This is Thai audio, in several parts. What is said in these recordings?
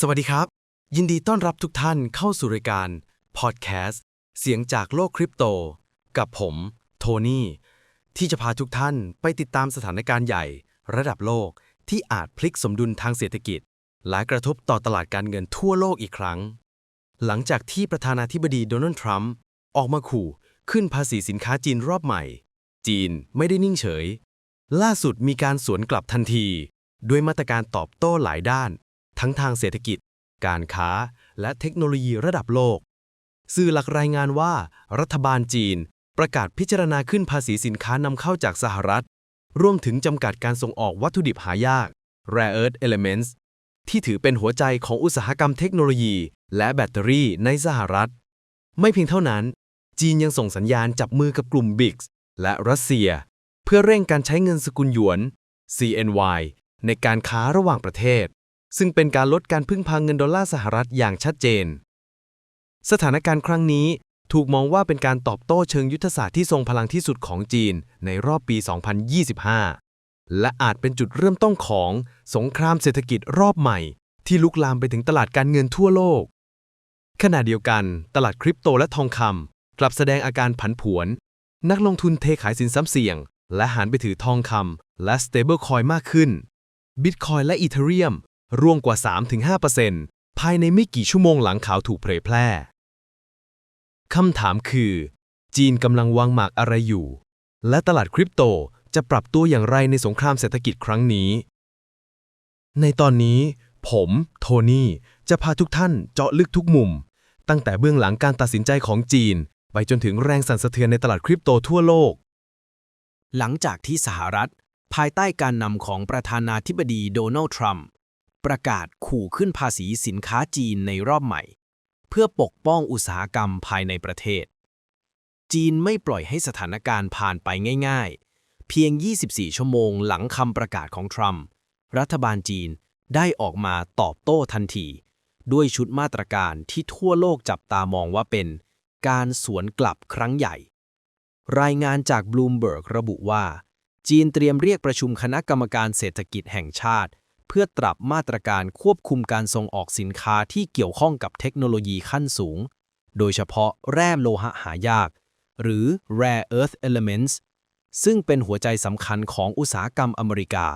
สวัสดีครับ ยินดีต้อนรับทุกท่านเข้าสู่รายการพอดแคสต์เสียงจากโลกคริปโต กับผม โทนี่ ที่จะพาทุกท่านไปติดตามสถานการณ์ใหญ่ ระดับโลกที่อาจพลิกสมดุลทางเศรษฐกิจ และกระทบต่อตลาดการเงินทั่วโลกอีกครั้ง หลังจากที่ประธานาธิบดีโดนัลด์ทรัมป์ออกมาขู่ขึ้นภาษีสินค้าจีนรอบใหม่ จีนไม่ได้นิ่งเฉย ล่าสุดมีการสวนกลับทันที ด้วยมาตรการตอบโต้หลายด้าน ทั้งทางเศรษฐกิจ การค้า และเทคโนโลยีระดับโลก สื่อหลักรายงานว่า รัฐบาลจีน ประกาศพิจารณาขึ้นภาษีสินค้านำเข้าจากสหรัฐ รวมถึงจำกัดการส่งออกวัตถุดิบหายาก rare earth elements ที่ถือเป็นหัวใจของอุตสาหกรรมเทคโนโลยี และแบตเตอรี่ในสหรัฐ ไม่เพียงเท่านั้น จีนยังส่งสัญญาณจับมือกับกลุ่มบิกส์และรัสเซีย เพื่อเร่งการใช้เงินสกุลหยวน CNY ในการค้าระหว่างประเทศ ซึ่งเป็นการลดการพึ่งพางเงินดอลลาร์สหรัฐอย่างชัดเจน สถานการณ์ครั้งนี้ถูกมองว่าเป็นการตอบโต้เชิงยุทธศาสตร์ที่ทรงพลังที่สุดของจีนในรอบปี 2025 และอาจเป็นจุดเริ่มต้นของสงครามเศรษฐกิจรอบใหม่ ที่ลุกลามไปถึงตลาดการเงินทั่วโลก ขณะเดียวกัน ตลาดคริปโตและทองคำกลับแสดงอาการผันผวน นักลงทุนเทขายสินทรัพย์เสี่ยง และหันไปถือทองคำและ stablecoin มากขึ้น Bitcoin และ Ethereum ร่ ร่วงกว่า 3-5%ภายในไม่กี่ชั่วโมงหลังข่าวถูกเผยแพร่ คำถามคือ จีนกำลังวางหมากอะไรอยู่ และตลาดคริปโตจะปรับตัวอย่างไรในสงครามเศรษฐกิจครั้งนี้ ในตอนนี้ ผม โทนี่ จะพาทุกท่านเจาะลึกทุกมุม ตั้งแต่เบื้องหลังการตัดสินใจของจีน ไปจนถึงแรงสั่นสะเทือนในตลาดคริปโตทั่วโลก หลังจากที่สหรัฐ ภายใต้การนำของประธานาธิบดีโดนัลด์ทรัมป์ ประกาศขู่ขึ้นภาษีสินค้าจีนในรอบใหม่ เพื่อปกป้องอุตสาหกรรมภายในประเทศ จีนไม่ปล่อยให้สถานการณ์ผ่านไปง่าย ๆ เพียง 24 ชั่วโมงหลังคำประกาศของทรัมป์รัฐบาลจีนได้ออกมาตอบโต้ทันที ด้วยชุดมาตรการที่ทั่วโลกจับตามองว่าเป็น การสวนกลับครั้งใหญ่ รายงานจากบลูมเบิร์กระบุว่า จีนเตรียมเรียกประชุมคณะกรรมการเศรษฐกิจแห่งชาติ พื่อตรับมาตรการควบคุมการส่งออกสินค้าที่เกี่ยวข้องกับเทคโนโลยีขั้นสูง โดยเฉพาะแร่โลหะหายาก หรือ rare earth elements ซึ่งเป็นหัวใจสำคัญของอุตสาหกรรมอเมริกา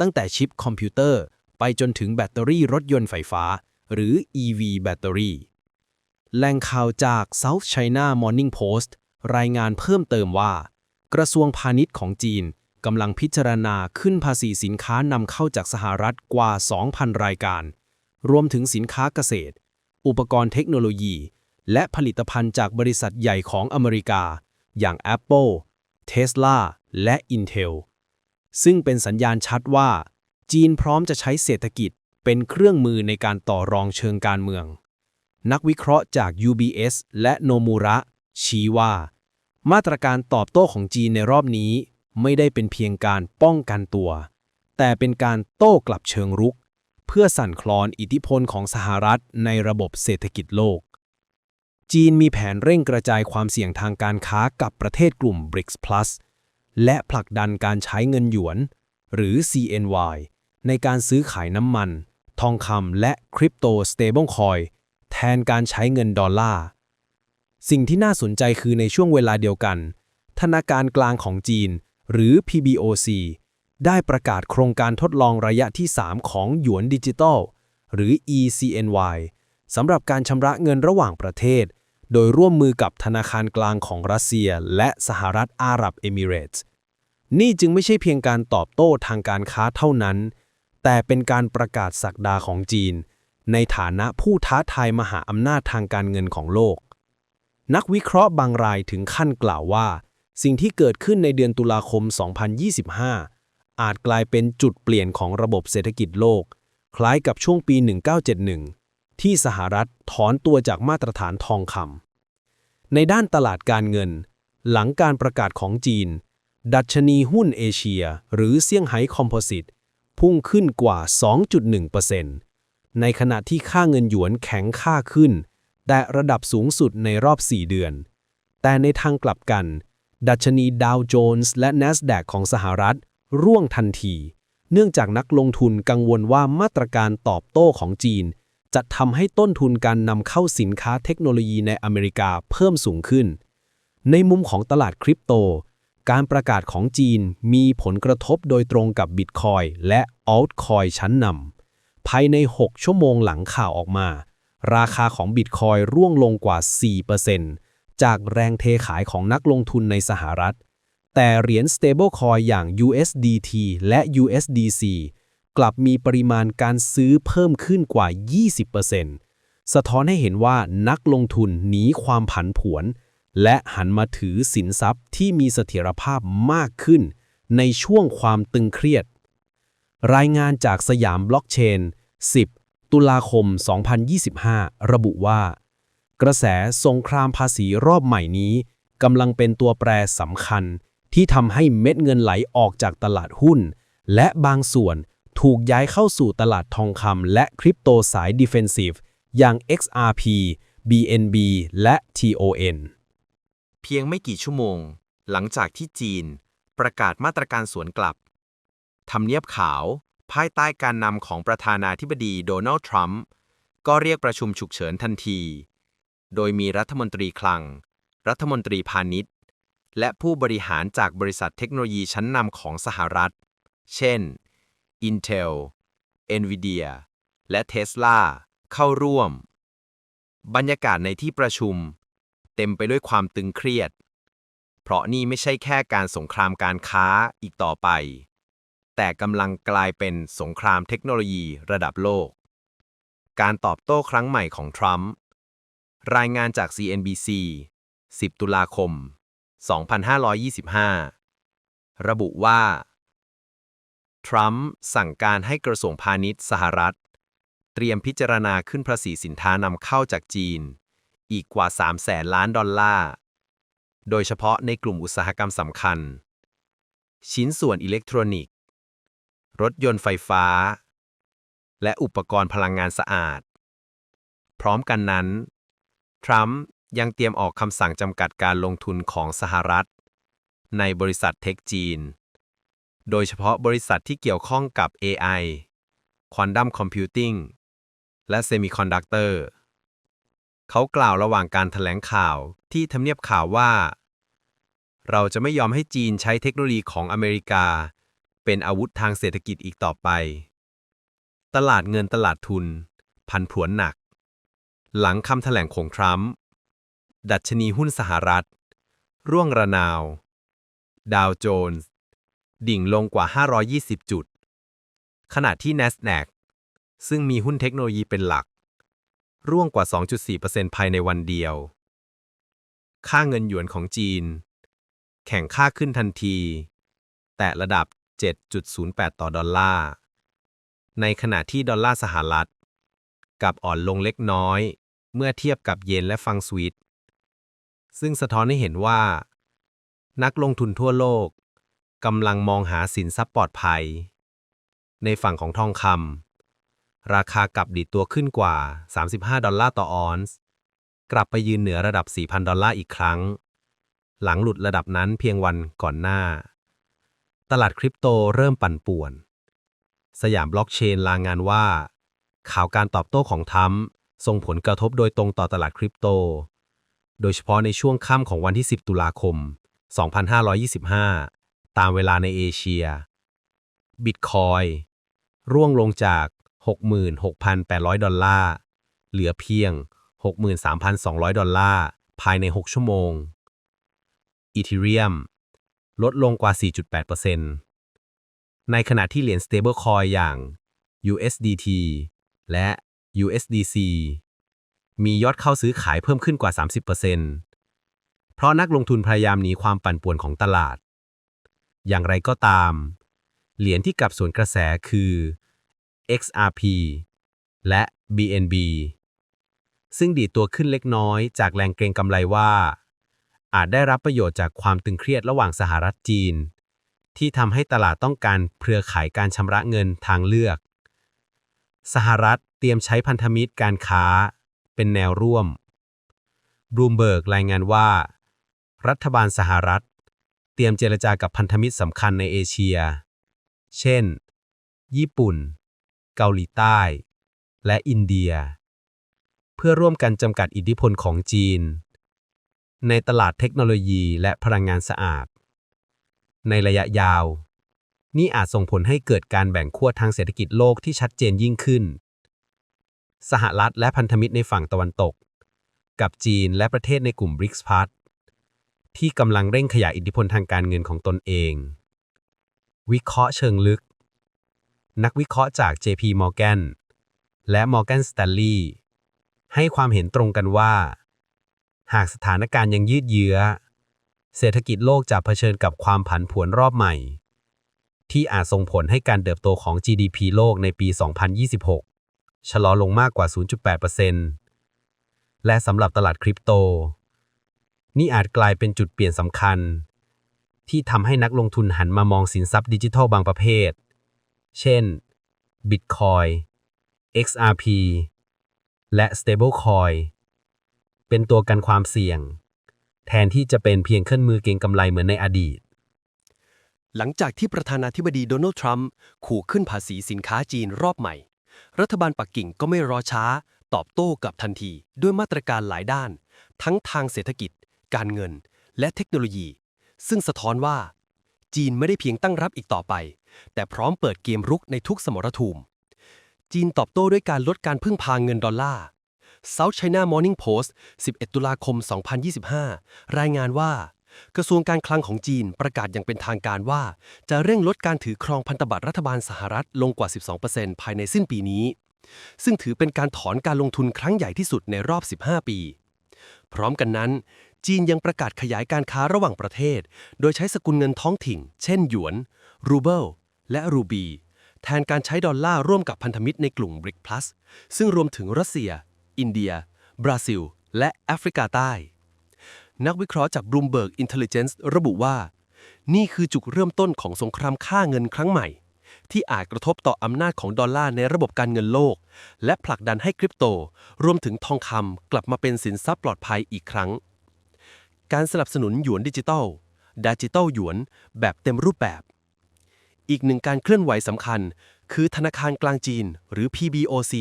ตั้งแต่ชิปคอมพิวเตอร์ ไปจนถึงแบตเตอรี่รถยนต์ไฟฟ้า หรือ EV แบตเตอรี่แหล่งข่าวจาก South China Morning Post รายงานเพิ่มเติมว่า กระทรวงพาณิชย์ของจีน กำลังพิจารณาขึ้นภาษีสินค้านำเข้าจากสหรัฐกว่า 2,000 รายการ รวมถึงสินค้าเกษตร อุปกรณ์เทคโนโลยี และผลิตภัณฑ์จากบริษัทใหญ่ของอเมริกา อย่าง Apple, Tesla และ Intel ซึ่งเป็นสัญญาณชัดว่า จีนพร้อมจะใช้เศรษฐกิจเป็นเครื่องมือในการต่อรองเชิงการเมือง นักวิเคราะห์จาก UBS และโนมูระชี้ว่า มาตรการตอบโต้ของจีนในรอบนี้ ไม่ได้เป็นเพียงการป้องกันตัว แต่เป็นการโต้กลับเชิงรุก เพื่อสั่นคลอนอิทธิพลของสหรัฐในระบบเศรษฐกิจโลก จีนมีแผนเร่งกระจายความเสี่ยงทางการค้ากับประเทศกลุ่ม BRICS Plus และผลักดันการใช้เงินหยวน หรือ CNY ในการซื้อขายน้ำมัน ทองคำและคริปโตสเตเบิลคอยแทนการใช้เงินดอลลาร์ สิ่งที่น่าสนใจคือในช่วงเวลาเดียวกัน ธนาคารกลางของจีน หรือ PBOC ได้ประกาศโครงการทดลองระยะที่ 3 ของหยวนดิจิตอลหรือ ECNY สำหรับการชำระเงินระหว่างประเทศ โดยร่วมมือกับธนาคารกลางของรัสเซีย และสหรัฐอาหรับเอมิเรตส์ นี่จึงไม่ใช่เพียงการตอบโต้ทางการค้าเท่านั้น แต่เป็นการประกาศสักดาของจีน ในฐานะผู้ท้าทายมหาอำนาจทางการเงินของโลก นักวิเคราะห์บางรายถึงขั้นกล่าวว่า สิ่งที่เกิดขึ้นในเดือนตุลาคม 2025 อาจกลายเป็นจุดเปลี่ยนของระบบเศรษฐกิจโลก คล้ายกับช่วงปี 1971 ที่สหรัฐถอนตัวจากมาตรฐานทองคำในด้านตลาดการเงิน หลังการประกาศของจีน ดัชนีหุ้นเอเชีย หรือเซี่ยงไฮ้คอมโพสิตพุ่งขึ้นกว่า 2.1%ในขณะที่ค่าเงินหยวนแข็งค่าขึ้น แต่ระดับสูงสุดในรอบ 4 เดือน แต่ในทางกลับกัน ดัชนีดาวโจนส์และ NASDAQ ของสหรัฐ ร่วงทันที เนื่องจากนักลงทุนกังวลว่ามาตรการตอบโต้ของจีน จะทำให้ต้นทุนการนำเข้าสินค้าเทคโนโลยีในอเมริกาเพิ่มสูงขึ้น ในมุมของตลาดคริปโต การประกาศของจีนมีผลกระทบโดยตรงกับบิตคอยและ Altcoin ชั้นนำภายใน 6 ชั่วโมงหลังข่าวออกมา ราคาของบิตคอยร่วงลงกว่า 4% จากแรงเทขายของนักลงทุนในสหรัฐ แต่เหรียญ stablecoin อย่าง USDT และ USDC กลับมีปริมาณการซื้อเพิ่มขึ้นกว่า 20%สะท้อนให้เห็นว่านักลงทุนหนีความผันผวน และหันมาถือสินทรัพย์ที่มีเสถียรภาพมากขึ้น ในช่วงความตึงเครียด รายงานจากสยามบล็อกเชน 10 ตุลาคม 2025 ระบุว่า กระแสสงครามภาษีรอบใหม่นี้กำลังเป็นตัวแปรสำคัญ ที่ทำให้เม็ดเงินไหลออกจากตลาดหุ้น และบางส่วนถูกย้ายเข้าสู่ตลาดทองคำและคริปโตสายดิเฟนซีฟอย่าง XRP BNB และ TON เพียงไม่กี่ชั่วโมง หลังจากที่จีน ประกาศมาตรการสวนกลับทำเนียบขาว ภายใต้การนำของประธานาธิบดีโดนัลด์ทรัมป์ก็เรียกประชุมฉุกเฉินทันที โดยมีรัฐมนตรีคลัง รัฐมนตรีพาณิชย์ และผู้บริหารจากบริษัทเทคโนโลยีชั้นนำของสหรัฐ เช่น Intel, Nvidia และ Tesla เข้าร่วม บรรยากาศในที่ประชุม เต็มไปด้วยความตึงเครียด เพราะนี่ไม่ใช่แค่การสงครามการค้าอีกต่อไป แต่กำลังกลายเป็นสงครามเทคโนโลยีระดับโลก การตอบโต้ครั้งใหม่ของทรัมป์ รายงานจาก CNBC 10 ตุลาคม 2525 ระบุว่า ทรัมป์สั่งการให้กระทรวงพาณิชย์สหรัฐ เตรียมพิจารณาขึ้นภาษีสินค้านำเข้าจากจีน อีกกว่า3แสนล้านดอลลาร์ โดยเฉพาะในกลุ่มอุตสาหกรรมสำคัญ ชิ้นส่วนอิเล็กทรอนิกส์ รถยนต์ไฟฟ้า และอุปกรณ์พลังงานสะอาด พร้อมกันนั้น ทรัมป์ยังเตรียมออกคำสั่งจำกัดการลงทุนของสหรัฐ ในบริษัทเทคจีน โดยเฉพาะบริษัทที่เกี่ยวข้องกับ AI Quantum Computing และ Semiconductor เขากล่าวระหว่างการถแถลงข่าวที่ทำเนียบข่าวว่า เราจะไม่ยอมให้จีนใช้เทคโนโลยีของอเมริกา เป็นอาวุธทางเศรษฐกิจอีกต่อไป ตลาดเงินตลาดทุน พันผวนหนัก หลังคำแถลงของทรัมป์ดัชนีหุ้นสหรัฐ ร่วงระนาว ดาวโจนส์ ดิ่งลงกว่า 520 จุด ขณะที่ NASDAQ ซึ่งมีหุ้นเทคโนโลยีเป็นหลัก ร่วงกว่า 2.4%ภายในวันเดียว ค่าเงินหยวนของจีน แข่งค่าขึ้นทันที แต่ระดับ 7.08 ต่อดอลลาร์ ในขณะที่ดอลลาร์สหรัฐ กับอ่อนลงเล็กน้อย เมื่อเทียบกับเยนและฟังสวิตซึ่งสะท้อนให้เห็นว่า นักลงทุนทั่วโลกกำลังมองหาสินทรัพย์ปลอดภัย ในฝั่งของทองคำราคากลับดีดตัวขึ้นกว่า 35 ดอลลาร์ต่อออนซ์ กลับไปยืนเหนือระดับ 4,000 ดอลลาร์อีกครั้ง หลังหลุดระดับนั้นเพียงวันก่อนหน้า ตลาดคริปโตเริ่มปั่นป่วน สยามบล็อกเชนรายงานว่า ข่าวการตอบโต้ของทรัม ส่งผลกระทบโดยตรงต่อตลาดคริปโต โดยเฉพาะในช่วงค่ำของวันที่ 10 ตุลาคม 2525 ตามเวลาในเอเชีย บิตคอยร่วงลงจาก 66,800 ดอลลาร์ เหลือเพียง 63,200 ดอลลาร์ ภายใน 6 ชั่วโมง อีเทเรียมลดลงกว่า 4.8%ในขณะที่เหรียญ stablecoin อย่าง USDT และ USDC มียอดเข้าซื้อขายเพิ่มขึ้นกว่า 30%เพราะนักลงทุนพยายามหนีความปั่นป่วนของตลาด อย่างไรก็ตาม เหรียญที่กลับสวนกระแสคือ XRP และ BNB ซึ่งดีตัวขึ้นเล็กน้อยจากแรงเกรงกำไรว่า อาจได้รับประโยชน์จากความตึงเครียดระหว่างสหรัฐจีน ที่ทำให้ตลาดต้องการเครือข่ายการชำระเงินทางเลือก สหรัฐเตรียมใช้พันธมิตรการค้า เป็นแนวร่วมบลูมเบิร์กรายงานว่า รัฐบาลสหรัฐ เตรียมเจรจากับพันธมิตรสำคัญในเอเชีย เช่น ญี่ปุ่น เกาหลีใต้ และอินเดีย เพื่อร่วมกันจำกัดอิทธิพลของจีน ในตลาดเทคโนโลยีและพลังงานสะอาด ในระยะยาว นี่อาจส่งผลให้เกิดการแบ่งขั้วทางเศรษฐกิจโลกที่ชัดเจนยิ่งขึ้น สหรัฐและพันธมิตรในฝั่งตะวันตก กับจีนและประเทศในกลุ่มบริกส์พาร์ที่กำลังเร่งขยายอิทธิพลทางการเงินของตนเอง วิเคราะห์เชิงลึก นักวิเคราะห์จาก JP Morgan และ Morgan Stanley ให้ความเห็นตรงกันว่า หากสถานการณ์ยังยืดเยื้อ เศรษฐกิจโลกจะเผชิญกับความผันผวนรอบใหม่ ที่อาจส่งผลให้การเติบโตของ GDP โลกในปี 2026 ชะลอลงมากกว่า 0.8%และสำหรับตลาดคริปโต นี่อาจกลายเป็นจุดเปลี่ยนสำคัญ ที่ทำให้นักลงทุนหันมามองสินทรัพย์ดิจิทัลบางประเภท เช่น Bitcoin XRP และ Stablecoin เป็นตัวกันความเสี่ยง แทนที่จะเป็นเพียงเครื่องมือเก็งกำไรเหมือนในอดีต หลังจากที่ประธานาธิบดีโดนัลด์ทรัมป์ขู่ขึ้นภาษีสินค้าจีนรอบใหม่ รัฐบาลปักกิ่งก็ไม่รอช้า ตอบโต้กับทันทีด้วยมาตรการหลายด้าน ทั้งทางเศรษฐกิจ การเงิน และเทคโนโลยี ซึ่งสะท้อนว่า จีนไม่ได้เพียงตั้งรับอีกต่อไป แต่พร้อมเปิดเกมรุกในทุกสมรภูมิ จีนตอบโต้ด้วยการลดการพึ่งพาเงินดอลลาร์ South China Morning Post 11 ตุลาคม 2025 รายงานว่า กระทรวงการคลังของจีนประกาศอย่างเป็นทางการว่า จะเร่งลดการถือครองพันธบัตรรัฐบาลสหรัฐลงกว่า 12%ภายในสิ้นปีนี้ ซึ่งถือเป็นการถอนการลงทุนครั้งใหญ่ที่สุดในรอบ 15 ปี พร้อมกันนั้น จีนยังประกาศขยายการค้าระหว่างประเทศ โดยใช้สกุลเงินท้องถิ่น เช่นหยวน รูเบิล และรูบี แทนการใช้ดอลลาร์ร่วมกับพันธมิตรในกลุ่ม BRIC Plus ซึ่งรวมถึงรัสเซีย อินเดีย บราซิล และแอฟริกาใต้ นักวิเคราะห์จาก Bloomberg Intelligence ระบุว่า นี่คือจุดเริ่มต้นของสงครามค่าเงินครั้งใหม่ ที่อาจกระทบต่ออำนาจของดอลลาร์ในระบบการเงินโลก และผลักดันให้คริปโต รวมถึงทองคำกลับมาเป็นสินทรัพย์ปลอดภัยอีกครั้ง การสนับสนุนหยวนดิจิทัลดิจิทัลหยวน แบบเต็มรูปแบบ อีกหนึ่งการเคลื่อนไหวสำคัญ คือธนาคารกลางจีน หรือ PBOC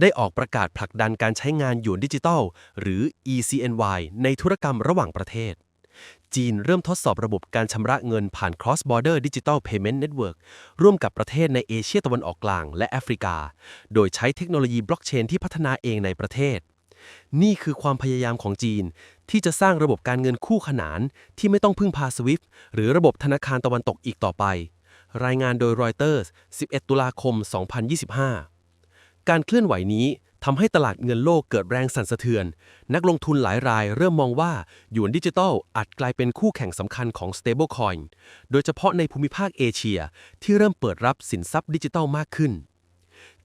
ได้ออกประกาศผลักดันการใช้งานหยวนดิจิทัลหรือ ECNY ในธุรกรรมระหว่างประเทศ จีนเริ่มทดสอบระบบการชำระเงินผ่าน Cross Border Digital Payment Network ร่วมกับประเทศในเอเชียตะวันออกกลางและแอฟริกา โดยใช้เทคโนโลยีบล็อกเชนที่พัฒนาเองในประเทศ นี่คือความพยายามของจีน ที่จะสร้างระบบการเงินคู่ขนานที่ไม่ต้องพึ่งพา SWIFT หรือระบบธนาคารตะวันตกอีกต่อไป รายงานโดยรอยเตอร์ส 11 ตุลาคม 2025 การเคลื่อนไหวนี้ทำให้ตลาดเงินโลกเกิดแรงสั่นสะเทือน นักลงทุนหลายรายเริ่มมองว่าหยวนดิจิทัลอาจกลายเป็นคู่แข่งสำคัญของ stablecoin โดยเฉพาะในภูมิภาคเอเชียที่เริ่มเปิดรับสินทรัพย์ดิจิทัลมากขึ้น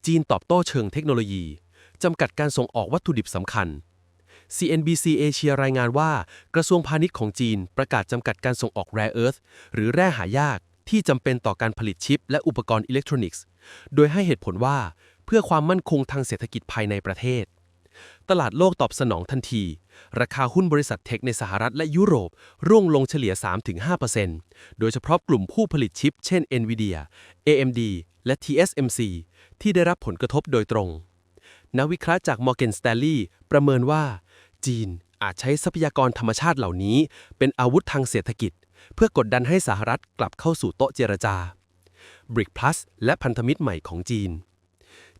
จีนตอบโต้เชิงเทคโนโลยีจำกัดการส่งออกวัตถุดิบสำคัญ CNBC เอเชียรายงานว่ากระทรวงพาณิชย์ของจีนประกาศจำกัดการส่งออก rare earth หรือแร่หายาก ที่จำเป็นต่อการผลิตชิป และอุปกรณ์อิเล็กทรอนิกส์ โดยให้เหตุผลว่าเพื่อความมั่นคงทางเศรษฐกิจภายในประเทศ ตลาดโลกตอบสนองทันที ราคาหุ้นบริษัทเทคในสหรัฐและยุโรป ร่วงลงเฉลี่ย 3-5%โดยเฉพาะกลุ่มผู้ผลิตชิป เช่น NVIDIA AMD และ TSMC ที่ได้รับผลกระทบโดยตรง นักวิเคราะห์จาก Morgan Stanley ประเมินว่า จีนอาจใช้ทรัพยากรธรรมชาติเหล่านี้ เป็นอาวุธทางเศรษฐกิจ เพื่อกดดันให้สหรัฐกลับเข้าสู่โต๊ะเจรจา BRIC Plus และพันธมิตรใหม่ของจีน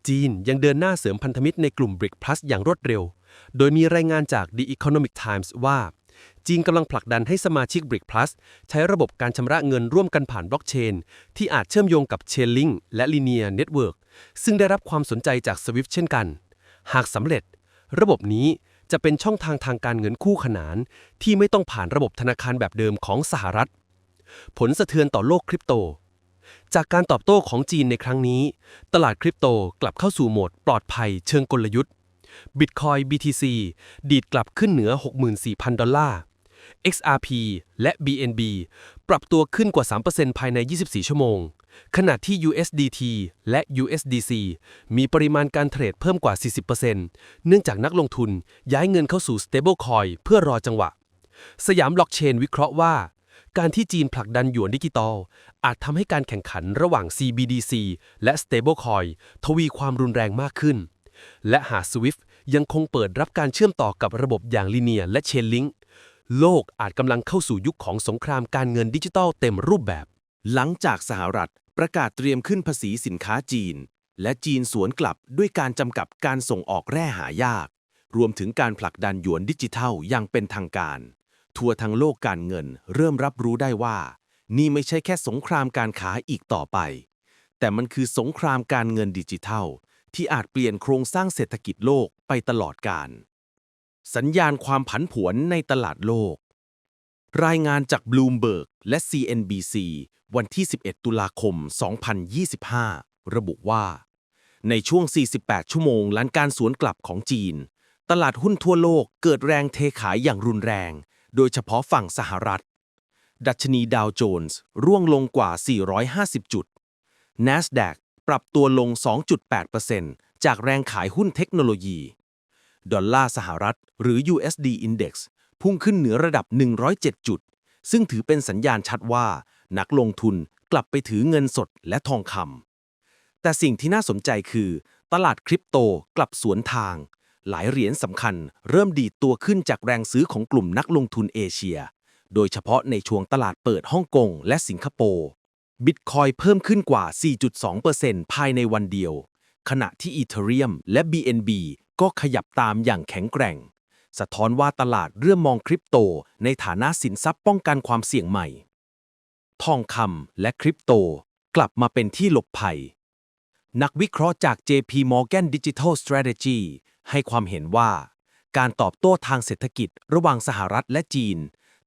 จีนยังเดินหน้าเสริมพันธมิตรในกลุ่ม BRIC Plus อย่างรวดเร็ว โดยมีรายงานจาก The Economic Times ว่า จีนกำลังผลักดันให้สมาชิก BRIC Plus ใช้ระบบการชำระเงินร่วมกันผ่านบล็อกเชน ที่อาจเชื่อมโยงกับ Chainlink และ Linear Network ซึ่งได้รับความสนใจจาก SWIFT เช่นกัน หากสำเร็จ ระบบนี้ จะเป็นช่องทางทางการเงินคู่ขนาน ที่ไม่ต้องผ่านระบบธนาคารแบบเดิมของสหรัฐ ผลสะเทือนต่อโลกคริปโต จากการตอบโต้ของจีนในครั้งนี้ ตลาดคริปโตกลับเข้าสู่โหมดปลอดภัยเชิงกลยุทธ์ Bitcoin BTC ดีดกลับขึ้นเหนือ 64,000 ดอลลาร์ XRP และ BNB ปรับตัวขึ้นกว่า 3%ภายใน 24 ชั่วโมง ขณะที่ USDT และ USDC มีปริมาณการเทรดเพิ่มกว่า 40%เนื่องจากนักลงทุนย้ายเงินเข้าสู่ stablecoin เพื่อรอจังหวะ สยามบล็อกเชนวิเคราะห์ว่า การที่จีนผลักดันหยวนดิจิตอล อาจทำให้การแข่งขันระหว่าง CBDC และ stablecoin ทวีความรุนแรงมากขึ้น และหาก SWIFT ยังคงเปิดรับการเชื่อมต่อกับระบบอย่างลีเนียและเชนลิง โลกอาจกำลังเข้าสู่ยุคของสงครามการเงินดิจิทัลเต็มรูปแบบ หลังจากสหรัฐประกาศเตรียมขึ้นภาษีสินค้าจีน และจีนสวนกลับด้วยการจำกัดการส่งออกแร่หายาก รวมถึงการผลักดันหยวนดิจิทัลอย่างเป็นทางการ ทั่วทั้งโลกการเงินเริ่มรับรู้ได้ว่า นี่ไม่ใช่แค่สงครามการค้าอีกต่อไป แต่มันคือสงครามการเงินดิจิทัล ที่อาจเปลี่ยนโครงสร้างเศรษฐกิจโลกไปตลอดกาล สัญญาณความผันผวนในตลาดโลก รายงานจาก Bloomberg และ CNBC วันที่ 11 ตุลาคม 2025 ระบุว่า ในช่วง 48 ชั่วโมงหลังการสวนกลับของจีน ตลาดหุ้นทั่วโลกเกิดแรงเทขายอย่างรุนแรง โดยเฉพาะฝั่งสหรัฐ ดัชนีดาวโจนส์ร่วงลงกว่า 450 จุด NASDAQ ปรับตัวลง 2.8%จากแรงขายหุ้นเทคโนโลยี ดอลลาร์สหรัฐ หรือ USD Index พุ่งขึ้นเหนือระดับ 107 จุด ซึ่งถือเป็นสัญญาณชัดว่า นักลงทุนกลับไปถือเงินสดและทองคำแต่สิ่งที่น่าสนใจคือ ตลาดคริปโตกลับสวนทาง หลายเหรียญสำคัญเริ่มดีดตัวขึ้นจากแรงซื้อของกลุ่มนักลงทุนเอเชีย โดยเฉพาะในช่วงตลาดเปิดฮ่องกงและสิงคโปร์บิตคอยเพิ่มขึ้นกว่า 4.2%ภายในวันเดียว ขณะที่อีเทเรียมและ BNB ก็ขยับตามอย่างแข็งแกร่ง สะท้อนว่าตลาดเริ่มมองคริปโต ในฐานะสินทรัพย์ป้องกันความเสี่ยงใหม่ ทองคำและคริปโต กลับมาเป็นที่หลบภัย นักวิเคราะห์จาก JP Morgan Digital Strategy ให้ความเห็นว่า การตอบโต้ทางเศรษฐกิจระหว่างสหรัฐและจีน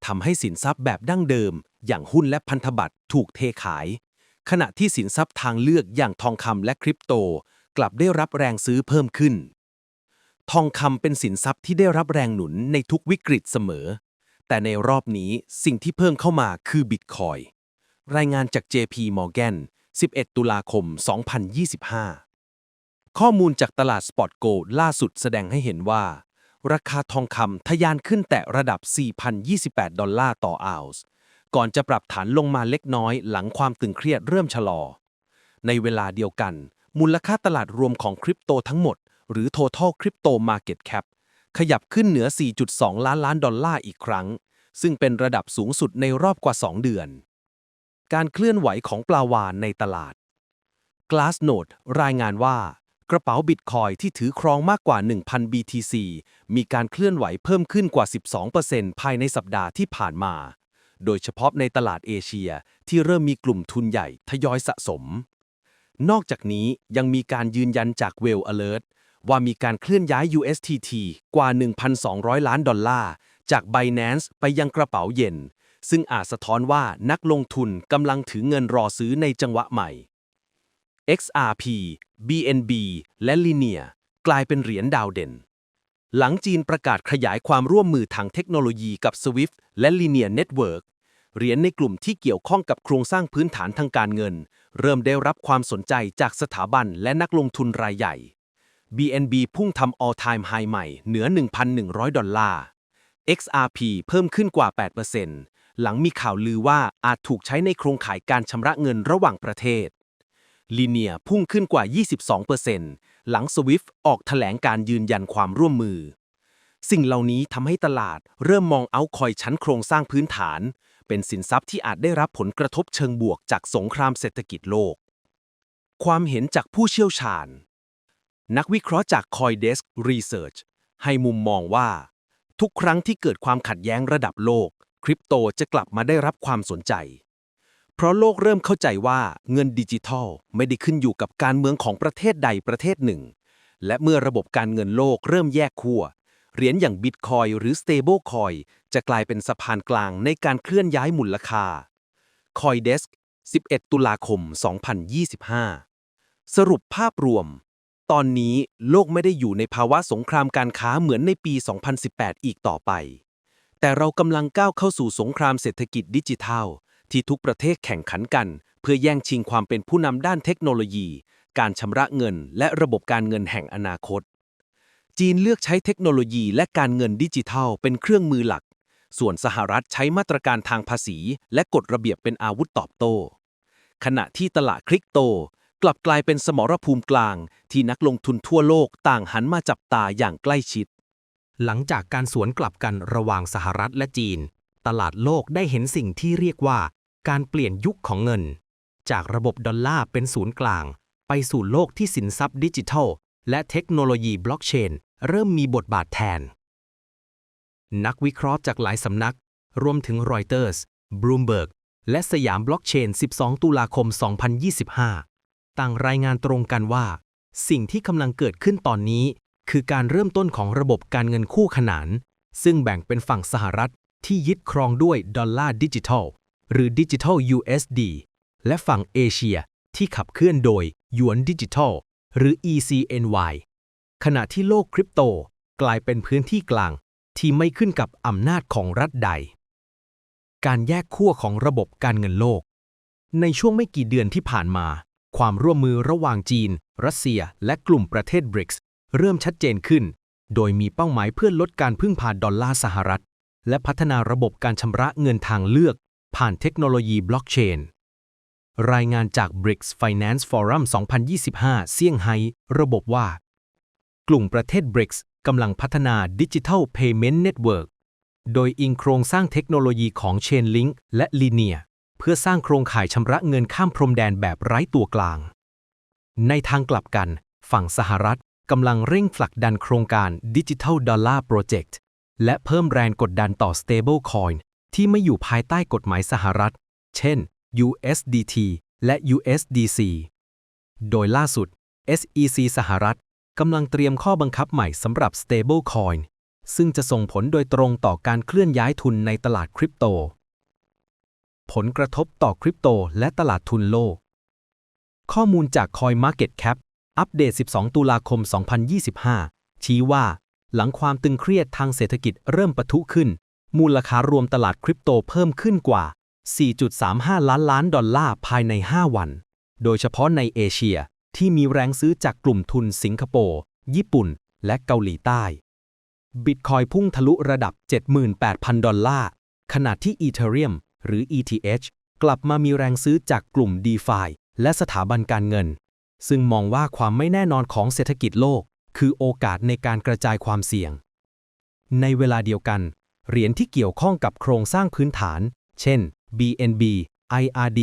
ทำให้สินทรัพย์แบบดั้งเดิม อย่างหุ้นและพันธบัตรถูกเทขาย ขณะที่สินทรัพย์ทางเลือกอย่างทองคำและคริปโต กลับได้รับแรงซื้อเพิ่มขึ้น ทองคำเป็นสินทรัพย์ที่ได้รับแรงหนุนในทุกวิกฤตเสมอ แต่ในรอบนี้สิ่งที่เพิ่มเข้ามาคือบิตคอยรายงานจาก JP Morgan 11 ตุลาคม 2025 ข้อมูลจากตลาด Spot Gold ล่าสุดแสดงให้เห็นว่า ราคาทองคำทะยานขึ้นแต่ระดับ 4,028 ดอลลาร์ต่อออนซ์ก่อนจะปรับฐานลงมาเล็กน้อยหลังความตึงเครียดเริ่มชะลอ ในเวลาเดียวกัน มูลค่าตลาดรวมของคริปโตทั้งหมด หรือ Total Crypto Market Cap ขยับขึ้นเหนือ 4.2 ล้านล้านดอลลาร์อีกครั้ง ซึ่งเป็นระดับสูงสุดในรอบกว่า 2 เดือน การเคลื่อนไหวของปลาวานในตลาด Glassnode รายงานว่า กระเป๋าบิตคอยที่ถือครองมากกว่า 1,000 BTC มีการเคลื่อนไหวเพิ่มขึ้นกว่า 12%ภายในสัปดาห์ที่ผ่านมา โดยเฉพาะในตลาดเอเชียที่เริ่มมีกลุ่มทุนใหญ่ทยอยสะสม นอกจากนี้ยังมีการยืนยันจาก Well Alert ว่ามีการเคลื่อนย้าย USTT กว่า 1,200 ล้านดอลลาร์ จาก Binance ไปยังกระเป๋าเย็น ซึ่งอาจสะท้อนว่านักลงทุนกำลังถือเงินรอซื้อในจังหวะใหม่ XRP BNB และ Linear กลายเป็นเหรียญดาวเด่น หลังจีนประกาศขยายความร่วมมือทางเทคโนโลยีกับ SWIFT และ Linear Network เหรียญในกลุ่มที่เกี่ยวข้องกับโครงสร้างพื้นฐานทางการเงิน เริ่มได้รับความสนใจจากสถาบันและนักลงทุนรายใหญ่ BNB พุ่งทำ all time high ใหม่เหนือ 1,100 ดอลลาร์ XRP เพิ่มขึ้นกว่า 8%หลังมีข่าวลือว่าอาจถูกใช้ในโครงข่ายการชำระเงินระหว่างประเทศลีเนียพุ่งขึ้นกว่า 22%หลัง SWIFT ออกแถลงการยืนยันความร่วมมือ สิ่งเหล่านี้ทำให้ตลาดเริ่มมองเอาคอยชั้นโครงสร้างพื้นฐาน เป็นสินทรัพย์ที่อาจได้รับผลกระทบเชิงบวกจากสงครามเศรษฐกิจโลก ความเห็นจากผู้เชี่ยวชาญ นักวิเคราะห์จาก Coindesk Research ให้มุมมองว่า ทุกครั้งที่เกิดความขัดแย้งระดับโลก คริปโตจะกลับมาได้รับความสนใจ เพราะโลกเริ่มเข้าใจว่าเงินดิจิทัลไม่ได้ขึ้นอยู่กับการเมืองของประเทศใดประเทศหนึ่ง และเมื่อระบบการเงินโลกเริ่มแยกขั้ว เหรียญอย่างบิตคอยหรือ Stable Coin จะกลายเป็นสะพานกลางในการเคลื่อนย้ายมูลค่า Coindesk 11 ตุลาคม 2025 สรุปภาพรวม ตอนนี้โลกไม่ได้อยู่ในภาวะสงครามการค้าเหมือนในปี 2018 อีกต่อไป แต่เรากำลังก้าวเข้าสู่สงครามเศรษฐกิจดิจิทัล ที่ทุกประเทศแข่งขันกัน เพื่อแย่งชิงความเป็นผู้นำด้านเทคโนโลยี การชำระเงินและระบบการเงินแห่งอนาคต จีนเลือกใช้เทคโนโลยีและการเงินดิจิทัลเป็นเครื่องมือหลัก ส่วนสหรัฐใช้มาตรการทางภาษี และกฎระเบียบเป็นอาวุธตอบโต้ ขณะที่ตลาดคริปโต กลับกลายเป็นสมรภูมิกลาง ที่นักลงทุนทั่วโลกต่างหันมาจับตาอย่างใกล้ชิด หลังจากการสวนกลับกันระหว่างสหรัฐและจีน ตลาดโลกได้เห็นสิ่งที่เรียกว่าการเปลี่ยนยุคของเงิน จากระบบดอลลาร์เป็นศูนย์กลาง ไปสู่โลกที่สินทรัพย์ดิจิทัล และเทคโนโลยีบล็อกเชน เริ่มมีบทบาทแทน นักวิเคราะห์จากหลายสำนัก รวมถึงรอยเตอร์สบลูมเบิร์ก และสยามบล็อกเชน 12 ตุลาคม 2025 ต่างรายงานตรงกันว่า สิ่งที่กำลังเกิดขึ้นตอนนี้ คือการเริ่มต้นของระบบการเงินคู่ขนาน ซึ่งแบ่งเป็นฝั่งสหรัฐที่ยึดครองด้วยดอลลาร์ดิจิทัล หรือดิจิทัล USD และฝั่งเอเชียที่ขับเคลื่อนโดยหยวนดิจิทัล หรือ ECNY ขณะที่โลกคริปโตกลายเป็นพื้นที่กลางที่ไม่ขึ้นกับอำนาจของรัฐใด การแยกขั้วของระบบการเงินโลก ในช่วงไม่กี่เดือนที่ผ่านมา ความร่วมมือระหว่างจีน รัสเซีย และกลุ่มประเทศบริกส์เริ่มชัดเจนขึ้น โดยมีเป้าหมายเพื่อลดการพึ่งพาดอลลาร์สหรัฐ และพัฒนาระบบการชำระเงินทางเลือก ผ่านเทคโนโลยีบล็อกเชนรายงานจาก BRICS Finance Forum 2025 เซี่ยงไฮ้ระบบว่า กลุ่มประเทศ BRICS กำลังพัฒนา Digital Payment Network โดยอิงโครงสร้างเทคโนโลยีของ Chainlink และ Linear เพื่อสร้างโครงข่ายชำระเงินข้ามพรมแดนแบบไร้ตัวกลาง ในทางกลับกัน ฝั่งสหรัฐกำลังเร่งผลักดันโครงการ Digital Dollar Project และเพิ่มแรงกดดันต่อ Stablecoin ที่ไม่อยู่ภายใต้กฎหมายสหรัฐ เช่น USDT และ USDC โดยล่าสุด SEC สหรัฐ กำลังเตรียมข้อบังคับใหม่สำหรับ Stablecoin ซึ่งจะส่งผลโดยตรงต่อการเคลื่อนย้ายทุนในตลาดคริปโต ผลกระทบต่อคริปโตและตลาดทุนโลก ข้อมูลจาก CoinMarketCap อัปเดต 12 ตุลาคม 2025 ชี้ว่า หลังความตึงเครียดทางเศรษฐกิจเริ่มปะทุขึ้น มูลค่ารวมตลาดคริปโตเพิ่มขึ้นกว่า 4.35 ล้านล้านดอลลาร์ภายใน 5 วัน โดยเฉพาะในเอเชีย ที่มีแรงซื้อจากกลุ่มทุนสิงคโปร์ ญี่ปุ่น และเกาหลีใต้ บิตคอยพุ่งทะลุระดับ 78,000 ดอลลาร์ ขณะที่ Ethereum หรือ ETH กลับมามีแรงซื้อจากกลุ่ม DeFi และสถาบันการเงิน ซึ่งมองว่าความไม่แน่นอนของเศรษฐกิจโลก คือโอกาสในการกระจายความเสี่ยง ในเวลาเดียวกัน เหรียญที่เกี่ยวข้องกับโครงสร้างพื้นฐาน เช่น BNB IRD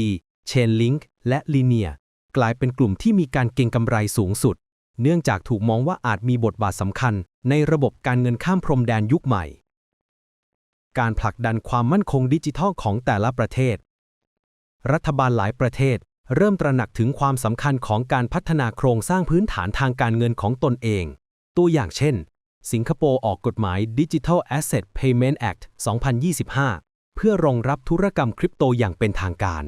Chainlink และ Linear กลายเป็นกลุ่มที่มีการเก็งกำไรสูงสุด เนื่องจากถูกมองว่าอาจมีบทบาทสำคัญ ในระบบการเงินข้ามพรมแดนยุคใหม่ การผลักดันความมั่นคงดิจิทัลของแต่ละประเทศ รัฐบาลหลายประเทศเริ่มตระหนักถึงความสำคัญของการพัฒนาโครงสร้างพื้นฐานทางการเงินของตนเอง ตัวอย่างเช่น สิงคโปร์ออกกฎหมาย Digital Asset Payment Act 2025 เพื่อรองรับธุรกรรมคริปโตอย่างเป็นทางการ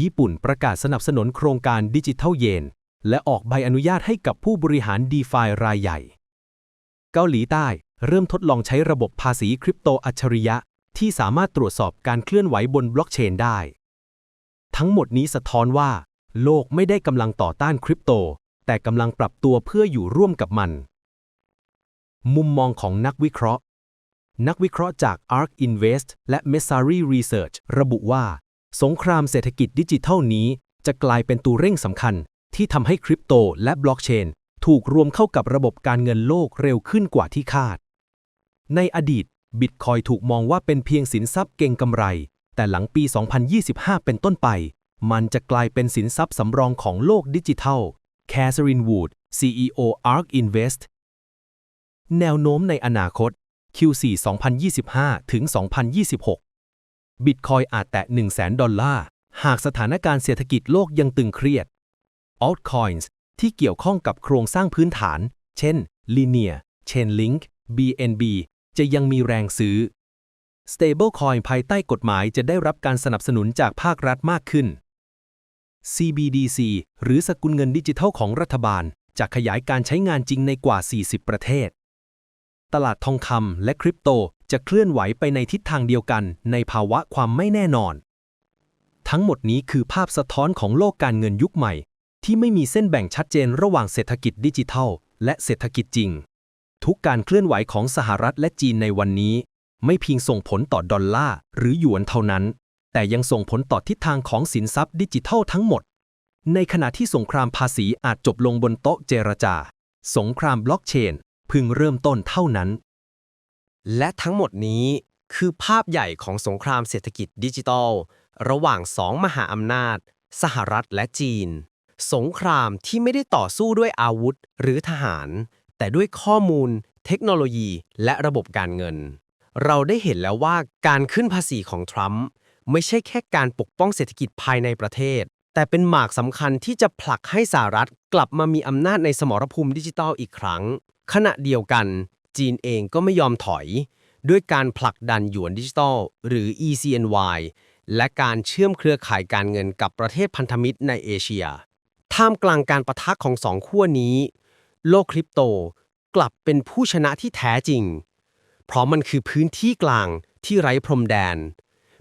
ญี่ปุ่นประกาศสนับสนุนโครงการดิจิทัลเยน และออกใบอนุญาตให้กับผู้บริหาร d e f ารายใหญ่ เกาหลีใต้เริ่มทดลองใช้ระบบภาษีคริปโตอัจฉริยะ ที่สามารถตรวจสอบการเคลื่อนไหวบนบล็อกเชนได้ ทั้งหมดนี้สะท้อนว่า โลกไม่ได้กำลังต่อต้านคริปโต แต่กำลังปรับตัวเพื่ออยู่ร่วมกับมัน มุมมองของนักวิเคราะห์ นักวิเคราะห์จาก ARK Invest และ Messari Research ระบุว่า สงครามเศรษฐกิจดิจิทัลนี้จะกลายเป็นตัวเร่งสำคัญ ที่ทำให้คริปโตและบล็อกเชนถูกรวมเข้ากับระบบการเงินโลกเร็วขึ้นกว่าที่คาด ในอดีตบิตคอยถูกมองว่าเป็นเพียงสินทรัพย์เก่งกำไร แต่หลังปี 2025 เป็นต้นไป มันจะกลายเป็นสินทรัพย์สำรองของโลกดิจิทัลแคสรินวูด CEO ARK Invest แนวโน้มในอนาคต Q4 2025 ถึง 2026 บิตคอยอาจแตะ 100,000 ดอลลาร์ หากสถานการณ์เศรษฐกิจโลกยังตึงเครียด Altcoins ที่เกี่ยวข้องกับโครงสร้างพื้นฐาน เช่น Linear Chainlink BNB จะยังมีแรงซื้อ Stablecoin ภายใต้กฎหมายจะได้รับการสนับสนุนจากภาครัฐมากขึ้น CBDC หรือสกุลเงินดิจิทัลของรัฐบาล จะขยายการใช้งานจริงในกว่า 40 ประเทศ ตลาดทองคำและคริปโต จะเคลื่อนไหวไปในทิศทางเดียวกันในภาวะความไม่แน่นอน ทั้งหมดนี้คือภาพสะท้อนของโลกการเงินยุคใหม่ ที่ไม่มีเส้นแบ่งชัดเจนระหว่างเศรษฐกิจดิจิทัล และเศรษฐกิจจริง ทุกการเคลื่อนไหวของสหรัฐและจีนในวันนี้ ไม่เพียงส่งผลต่อดอลลาร์หรือหยวนเท่านั้น แต่ยังส่งผลต่อทิศทางของสินทรัพย์ดิจิทัลทั้งหมด ในขณะที่สงครามภาษีอาจจบลงบนโต๊ะเจรจา สงครามบล็อกเชนเพิ่งเริ่มต้นเท่านั้น และทั้งหมดนี้คือภาพใหญ่ของสงครามเศรษฐกิจดิจิทัล ระหว่างสองมหาอำนาจ สหรัฐและจีน สงครามที่ไม่ได้ต่อสู้ด้วยอาวุธหรือทหาร แต่ด้วยข้อมูล เทคโนโลยี และระบบการเงิน เราได้เห็นแล้วว่าการขึ้นภาษีของทรัมป์ไม่ใช่แค่การปกป้องเศรษฐกิจภายในประเทศ แต่เป็นหมากสำคัญที่จะผลักให้สหรัฐกลับมามีอำนาจในสมรภูมิดิจิทัลอีกครั้ง ขณะเดียวกัน จีนเองก็ไม่ยอมถอย ด้วยการผลักดันหยวนดิจิทัล หรือ ECNY และการเชื่อมเครือข่ายการเงินกับประเทศพันธมิตรในเอเชีย ท่ามกลางการประทะของสองขั้วนี้ โลกคริปโตกลับเป็นผู้ชนะที่แท้จริง เพราะมันคือพื้นที่กลางที่ไร้พรมแดน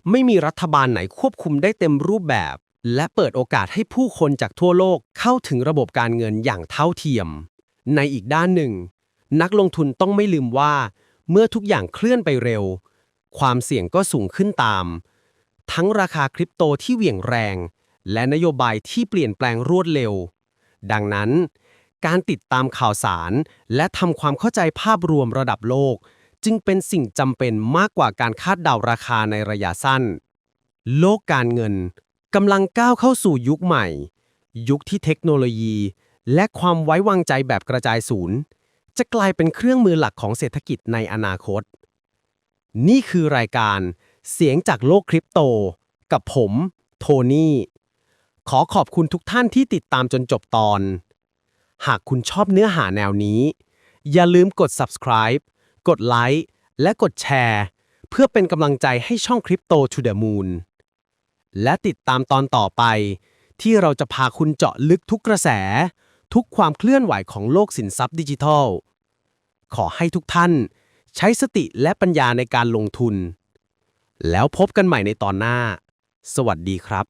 ไม่มีรัฐบาลไหนควบคุมได้เต็มรูปแบบ และเปิดโอกาสให้ผู้คนจากทั่วโลกเข้าถึงระบบการเงินอย่างเท่าเทียม ในอีกด้านหนึ่ง นักลงทุนต้องไม่ลืมว่า เมื่อทุกอย่างเคลื่อนไปเร็ว ความเสี่ยงก็สูงขึ้นตาม ทั้งราคาคริปโตที่เหวี่ยงแรง และนโยบายที่เปลี่ยนแปลงรวดเร็ว ดังนั้น การติดตามข่าวสาร และทำความเข้าใจภาพรวมระดับโลก จึงเป็นสิ่งจำเป็นมากกว่าการคาดเดาราคาในระยะสั้น โลกการเงินกำลังก้าวเข้าสู่ยุคใหม่ ยุคที่เทคโนโลยี และความไว้วางใจแบบกระจายศูนย์ จะกลายเป็นเครื่องมือหลักของเศรษฐกิจในอนาคต นี่คือรายการเสียงจากโลกคริปโต กับผม โทนี่ ขอขอบคุณทุกท่านที่ติดตามจนจบตอน หากคุณชอบเนื้อหาแนวนี้ อย่าลืมกด subscribe กดไลค์และกดแชร์ เพื่อเป็นกำลังใจให้ช่อง Crypto to the Moon และติดตามตอนต่อไป ที่เราจะพาคุณเจาะลึกทุกกระแส ทุกความเคลื่อนไหวของโลกสินทรัพย์ดิจิทัล ขอให้ทุกท่าน ใช้สติและปัญญาในการลงทุน แล้วพบกันใหม่ในตอนหน้า สวัสดีครับ